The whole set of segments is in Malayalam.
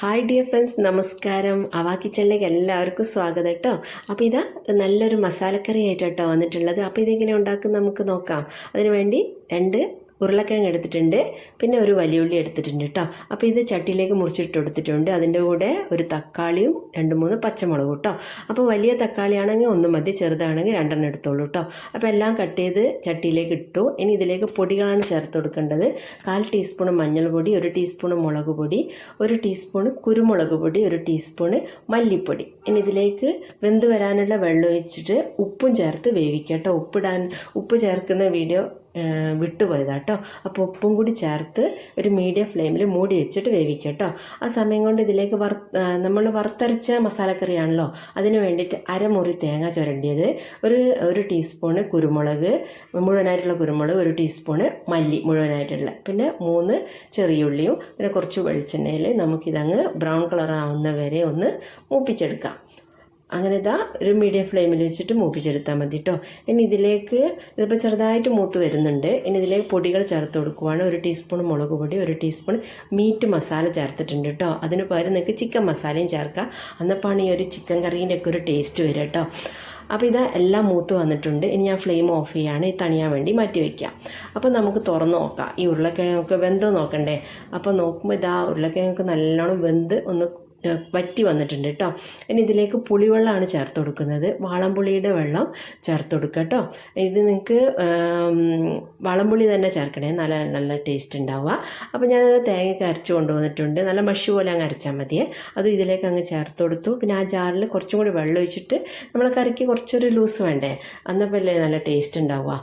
ഹായ് ഡിയർ ഫ്രണ്ട്സ് നമസ്കാരം. അവാ എല്ലാവർക്കും സ്വാഗതം കേട്ടോ. അപ്പോൾ ഇതാ നല്ലൊരു മസാലക്കറി ആയിട്ട് കേട്ടോ വന്നിട്ടുള്ളത്. അപ്പോൾ ഇതെങ്ങനെ ഉണ്ടാക്കും നമുക്ക് നോക്കാം. അതിനുവേണ്ടി രണ്ട് ഉരുളക്കിഴങ്ങ് എടുത്തിട്ടുണ്ട്. പിന്നെ ഒരു വലിയുള്ളി എടുത്തിട്ടുണ്ട് കേട്ടോ അപ്പോൾ ഇത് ചട്ടിയിലേക്ക് മുറിച്ചിട്ട് എടുത്തിട്ടുണ്ട് അതിന്റെ കൂടെ ഒരു തക്കാളിയും രണ്ട് മൂന്ന് പച്ചമുളകും കേട്ടോ അപ്പോൾ വലിയ തക്കാളിയാണെങ്കിൽ ഒന്ന് മതി ചെറുതാണെങ്കിൽ രണ്ടെണ്ണം എടുത്തോളൂ കേട്ടോ അപ്പോൾ എല്ലാം കട്ട് ചെയ്ത് ചട്ടിയിലേക്ക് ഇട്ടു. ഇനി ഇതിലേക്ക് പൊടികളാണ് ചേർത്ത് കൊടുക്കേണ്ടത്. കാൽ ടീസ്പൂൺ മഞ്ഞൾപ്പൊടി ഒരു ടീസ്പൂൺ മുളക് പൊടി ഒരു ടീസ്പൂൺ കുരുമുളക് പൊടി ഒരു ടീസ്പൂൺ മല്ലിപ്പൊടി. ഇനി ഇതിലേക്ക് വെന്ത് വരാനുള്ള വെള്ളം ഒഴിച്ചിട്ട് ഉപ്പും ചേർത്ത് വേവിക്കാം കേട്ടോ ഉപ്പിടാൻ ഉപ്പ് ചേർക്കുന്ന വീഡിയോ വിട്ടുപോയതാട്ടോ. അപ്പോൾ ഉപ്പും കൂടി ചേർത്ത് ഒരു മീഡിയം ഫ്ലെയിമിൽ മൂടി വെച്ചിട്ട് വേവിക്കുക കേട്ടോ ആ സമയം കൊണ്ട് ഇതിലേക്ക് വറ നമ്മൾ വറുത്തരച്ച മസാലക്കറിയാണല്ലോ. അതിന് വേണ്ടിയിട്ട് അരമുറി തേങ്ങ ചുരണ്ടിയത് ഒരു ഒരു ടീസ്പൂണ് കുരുമുളക് മുഴുവനായിട്ടുള്ള കുരുമുളക് ഒരു ടീസ്പൂണ് മല്ലി മുഴുവനായിട്ടുള്ള. പിന്നെ മൂന്ന് ചെറിയുള്ളിയും പിന്നെ കുറച്ച് വെളിച്ചെണ്ണയിൽ നമുക്കിതങ്ങ് ബ്രൗൺ കളർ ആവുന്ന വരെ ഒന്ന് മൂപ്പിച്ചെടുക്കാം. അങ്ങനെ ഇതാ ഒരു മീഡിയം ഫ്ലെയിമിൽ വെച്ചിട്ട് മൂപ്പിച്ചെടുത്താൽ മതി കേട്ടോ ഇനി ഇതിലേക്ക് ഇതിപ്പോൾ ചെറുതായിട്ട് മൂത്ത് വരുന്നുണ്ട്. ഇനി ഇതിലേക്ക് പൊടികൾ ചേർത്ത് കൊടുക്കുവാണ്. ഒരു ടീസ്പൂൺ മുളക് പൊടി ഒരു ടീസ്പൂൺ മീറ്റ് മസാല ചേർത്തിട്ടുണ്ട് കേട്ടോ അതിന് പകരം നിങ്ങൾക്ക് ചിക്കൻ മസാലയും ചേർക്കാം. അന്നപ്പാണ് ഈ ഒരു ചിക്കൻ കറീന്റെ ഒക്കെ ഒരു ടേസ്റ്റ് വരിക കേട്ടോ അപ്പോൾ ഇതാ എല്ലാം മൂത്ത് വന്നിട്ടുണ്ട്. ഇനി ഞാൻ ഫ്ലെയിം ഓഫ് ചെയ്യാണ്. ഈ തണിയാൻ വേണ്ടി മാറ്റി വയ്ക്കാം അപ്പോൾ നമുക്ക് തുറന്ന് നോക്കാം. ഈ ഉരുളക്കിഴങ്ങൊക്കെ വെന്തോ നോക്കണ്ടേ? അപ്പോൾ നോക്കുമ്പോൾ ഇതാ ഉരുളക്കിഴങ്ങൊക്കെ നല്ലോണം വെന്ത് ഒന്ന് വറ്റി വന്നിട്ടുണ്ട് കേട്ടോ. ഇനി ഇതിലേക്ക് പുളിവെള്ളമാണ് ചേർത്ത് കൊടുക്കുന്നത്. വാളംപുളിയുടെ വെള്ളം ചേർത്ത് കൊടുക്കുക കേട്ടോ. ഇത് നിങ്ങൾക്ക് വാളംപുളി തന്നെ ചേർക്കണേ. നല്ല നല്ല ടേസ്റ്റ് ഉണ്ടാവുക. അപ്പോൾ ഞാനത് തേങ്ങയൊക്കെ അരച്ച് കൊണ്ടുവന്നിട്ടുണ്ട്. നല്ല മഷി പോലെ അങ്ങ് അരച്ചാൽ മതിയേ അതും ഇതിലേക്ക് അങ്ങ് ചേർത്ത് കൊടുത്തു. പിന്നെ ആ ജാറിൽ കുറച്ചും കൂടി വെള്ളം ഒഴിച്ചിട്ട് നമ്മൾ കറിക്ക് കുറച്ചൊരു ലൂസ് വേണ്ടേ? അന്നപ്പോൾ അല്ലേ നല്ല ടേസ്റ്റ് ഉണ്ടാവുക.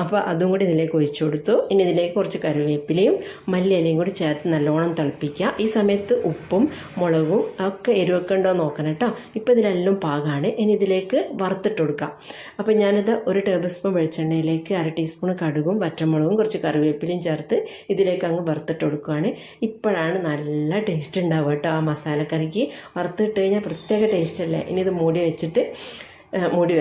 അപ്പോൾ അതും കൂടി ഇതിലേക്ക് ഒഴിച്ചു കൊടുത്തു. ഇനി ഇതിലേക്ക് കുറച്ച് കറിവേപ്പിലയും മല്ലിയിലയും കൂടി ചേർത്ത് നല്ലോണം തിളപ്പിക്കുക. ഈ സമയത്ത് ഉപ്പും മുളകും ഒക്കെ എരിവൊക്കെ ഉണ്ടോ നോക്കണം കേട്ടോ. ഇപ്പോൾ ഇതിലെല്ലാം പാകമാണ് ഇനി ഇതിലേക്ക് വറുത്തിട്ട് കൊടുക്കാം അപ്പോൾ ഞാനിത് ഒരു ടേബിൾ സ്പൂൺ വെളിച്ചെണ്ണയിലേക്ക് അര ടീസ്പൂൺ കടുകും വറ്റമുളകും കുറച്ച് കറിവേപ്പിലയും ചേർത്ത് ഇതിലേക്ക് അങ്ങ് വറുത്തിട്ട് കൊടുക്കുകയാണ് ഇപ്പോഴാണ് നല്ല ടേസ്റ്റ് ഉണ്ടാവുക കേട്ടോ ആ മസാലക്കറിക്ക്. വറുത്തിട്ട് കഴിഞ്ഞാൽ പ്രത്യേക ടേസ്റ്റ് അല്ലേ? ഇനി ഇത് മൂടി വെച്ചിട്ട് മൂടി